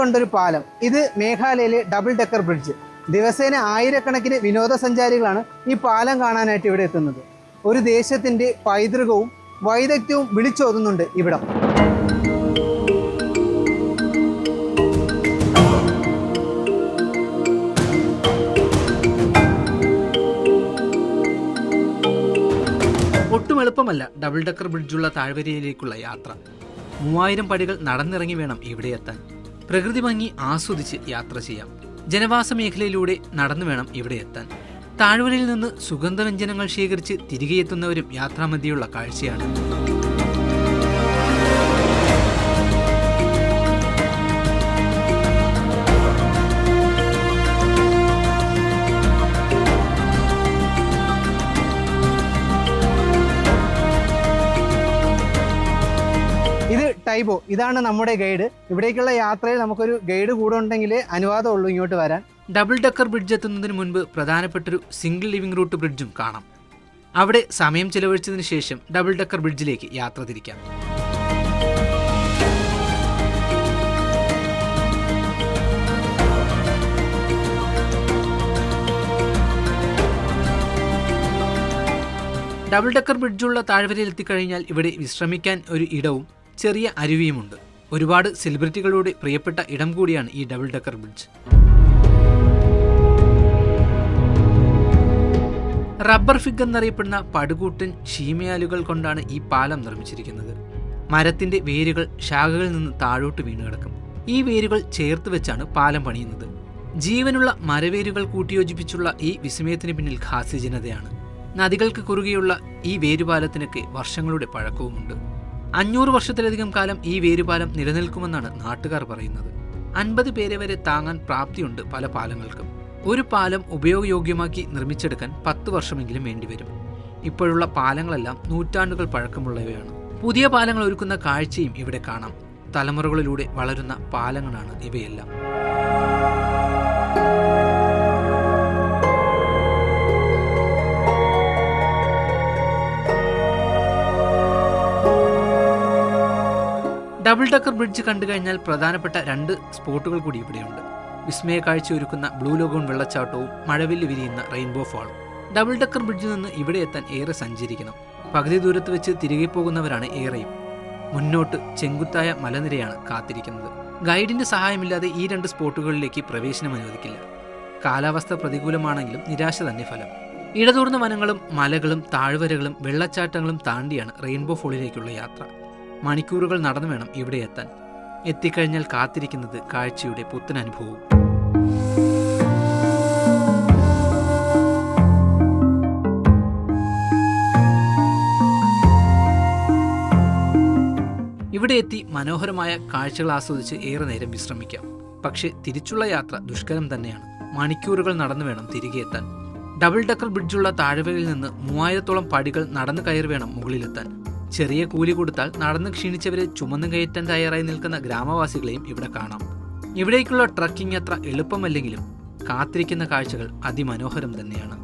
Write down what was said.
കൊണ്ടൊരു പാലം. ഇത് മേഘാലയയിലെ ഡബിൾ ഡെക്കർ ബ്രിഡ്ജ് ദിവസേന ആയിരക്കണക്കിന് വിനോദസഞ്ചാരികളാണ് ഈ പാലം കാണാനായിട്ട് ഇവിടെ എത്തുന്നത്. ഒരു ദേശത്തിന്റെ പൈതൃകവും വൈദഗ്ധ്യവും വിളിച്ചോതുന്നുണ്ട് ഇവിടം. ഒട്ടും എളുപ്പമല്ല ഡബിൾ ഡെക്കർ ബ്രിഡ്ജുള്ള താഴ്വരയിലേക്കുള്ള യാത്ര. മൂവായിരം പടികൾ നടന്നിറങ്ങി വേണം ഇവിടെ എത്താൻ. പ്രകൃതി ഭംഗി ആസ്വദിച്ച് യാത്ര ചെയ്യാം. ജനവാസ മേഖലയിലൂടെ നടന്നു വേണം ഇവിടെ എത്താൻ. താഴ്വരയിൽ നിന്ന് സുഗന്ധവ്യഞ്ജനങ്ങൾ ശേഖരിച്ച് തിരികെ എത്തുന്നവരും യാത്രാമധ്യയുള്ള കാഴ്ചയാണ്. ഇത് ടൈബോ ഇതാണ് നമ്മുടെ ഗൈഡ്. ഇവിടേക്കുള്ള യാത്രയിൽ നമുക്കൊരു ഗൈഡ് കൂടെ ഉണ്ടെങ്കിൽ അനുവാദമുള്ളൂ ഇങ്ങോട്ട് വരാൻ. ഡബിൾ ഡെക്കർ ബ്രിഡ്ജ് എത്തുന്നതിന് മുൻപ് പ്രധാനപ്പെട്ടൊരു സിംഗിൾ ലിവിംഗ് റൂട്ട് ബ്രിഡ്ജും കാണാം. അവിടെ സമയം ചെലവഴിച്ചതിന് ശേഷം ഡബിൾ ഡെക്കർ ബ്രിഡ്ജിലേക്ക് യാത്ര തിരിക്കാം. ഡബിൾ ഡെക്കർ ബ്രിഡ്ജുള്ള താഴ്വരയിൽ എത്തിക്കഴിഞ്ഞാൽ ഇവിടെ വിശ്രമിക്കാൻ ഒരു ഇടവും ചെറിയ അരുവിയുമുണ്ട്. ഒരുപാട് സെലിബ്രിറ്റികളുടെ പ്രിയപ്പെട്ട ഇടം കൂടിയാണ് ഈ double decker bridge. Rubber fig എന്നറിയപ്പെടുന്ന പടുകൂട്ടൻ ഷീമയാലുകൾ കൊണ്ടാണ് ഈ പാലം നിർമ്മിച്ചിരിക്കുന്നത്. മരത്തിന്റെ വേരുകൾ ശാഖകളിൽ നിന്ന് താഴോട്ട് വീണ് കിടക്കും. ഈ വേരുകൾ ചേർത്ത് വെച്ചാണ് പാലം പണിയുന്നത്. ജീവനുള്ള മരവേരുകൾ കൂട്ടിയോജിപ്പിച്ചുള്ള ഈ വിസ്മയത്തിന് പിന്നിൽ ഖാസി ജനതയാണ് നദികൾക്ക് കുറുകെയുള്ള ഈ വേരുപാലത്തിനൊക്കെ വർഷങ്ങളുടെ പഴക്കവുമുണ്ട്. അഞ്ഞൂറ് വർഷത്തിലധികം കാലം ഈ വേരുപാലം നിലനിൽക്കുമെന്നാണ് നാട്ടുകാർ പറയുന്നത്. അൻപത് പേരെ വരെ താങ്ങാൻ പ്രാപ്തിയുണ്ട് പല പാലങ്ങൾക്കും. ഒരു പാലം ഉപയോഗയോഗ്യമാക്കി നിർമ്മിച്ചെടുക്കാൻ പത്ത് വർഷമെങ്കിലും വേണ്ടിവരും. ഇപ്പോഴുള്ള പാലങ്ങളെല്ലാം നൂറ്റാണ്ടുകൾ പഴക്കമുള്ളവയാണ്. പുതിയ പാലങ്ങൾ ഒരുക്കുന്ന കാഴ്ചയും ഇവിടെ കാണാം. തലമുറകളിലൂടെ വളരുന്ന പാലങ്ങളാണ് ഇവയെല്ലാം. ഡബിൾ ഡക്കർ ബ്രിഡ്ജ് കണ്ടു കഴിഞ്ഞാൽ പ്രധാനപ്പെട്ട രണ്ട് സ്പോട്ടുകൾ കൂടി ഇവിടെയുണ്ട്. വിസ്മയ കാഴ്ച ഒരുക്കുന്ന ബ്ലൂ ലോഗോൺ വെള്ളച്ചാട്ടവും മഴവില്ല് വിരിയുന്ന റെയിൻബോ ഫാളും. ഡബിൾ ഡക്കർ ബ്രിഡ്ജിൽ നിന്ന് ഇവിടെ എത്താൻ ഏറെ സഞ്ചരിക്കണം. പകുതി ദൂരത്ത് വെച്ച് തിരികെ പോകുന്നവരാണ് ഏറെയും. മുന്നോട്ട് ചെങ്കുത്തായ മലനിരയാണ് കാത്തിരിക്കുന്നത്. ഗൈഡിന്റെ സഹായമില്ലാതെ ഈ രണ്ട് സ്പോട്ടുകളിലേക്ക് പ്രവേശനം അനുവദിക്കില്ല. കാലാവസ്ഥ പ്രതികൂലമാണെങ്കിലും നിരാശ തന്നെ ഫലം. ഇടതൂർന്ന വനങ്ങളും മലകളും താഴ്വരകളും വെള്ളച്ചാട്ടങ്ങളും താണ്ടിയാണ് റെയിൻബോ ഫോളിലേക്കുള്ള യാത്ര. മണിക്കൂറുകൾ നടന്നു വേണം ഇവിടെ എത്താൻ. എത്തിക്കഴിഞ്ഞാൽ കാത്തിരിക്കുന്നത് കാഴ്ചയുടെ പുത്തൻ അനുഭവവും ഇവിടെ എത്തി മനോഹരമായ കാഴ്ചകൾ ആസ്വദിച്ച് ഏറെ നേരം വിശ്രമിക്കാം. പക്ഷെ തിരിച്ചുള്ള യാത്ര ദുഷ്കരം തന്നെയാണ്. മണിക്കൂറുകൾ നടന്നു വേണം തിരികെ എത്താൻ. ഡബിൾ ഡക്കർ ബ്രിഡ്ജുള്ള താഴ്വരയിൽ നിന്ന് മൂവായിരത്തോളം പടികൾ നടന്നു കയറി വേണം മുകളിലെത്താൻ. ചെറിയ കൂലി കൊടുത്താൽ നടന്ന് ക്ഷീണിച്ചവരെ ചുമന്നു കയറ്റാൻ തയ്യാറായി നിൽക്കുന്ന ഗ്രാമവാസികളെയും ഇവിടെ കാണാം. ഇവിടേക്കുള്ള ട്രക്കിംഗ് അത്ര എളുപ്പമല്ലെങ്കിലും കാത്തിരിക്കുന്ന കാഴ്ചകൾ അതിമനോഹരം തന്നെയാണ്.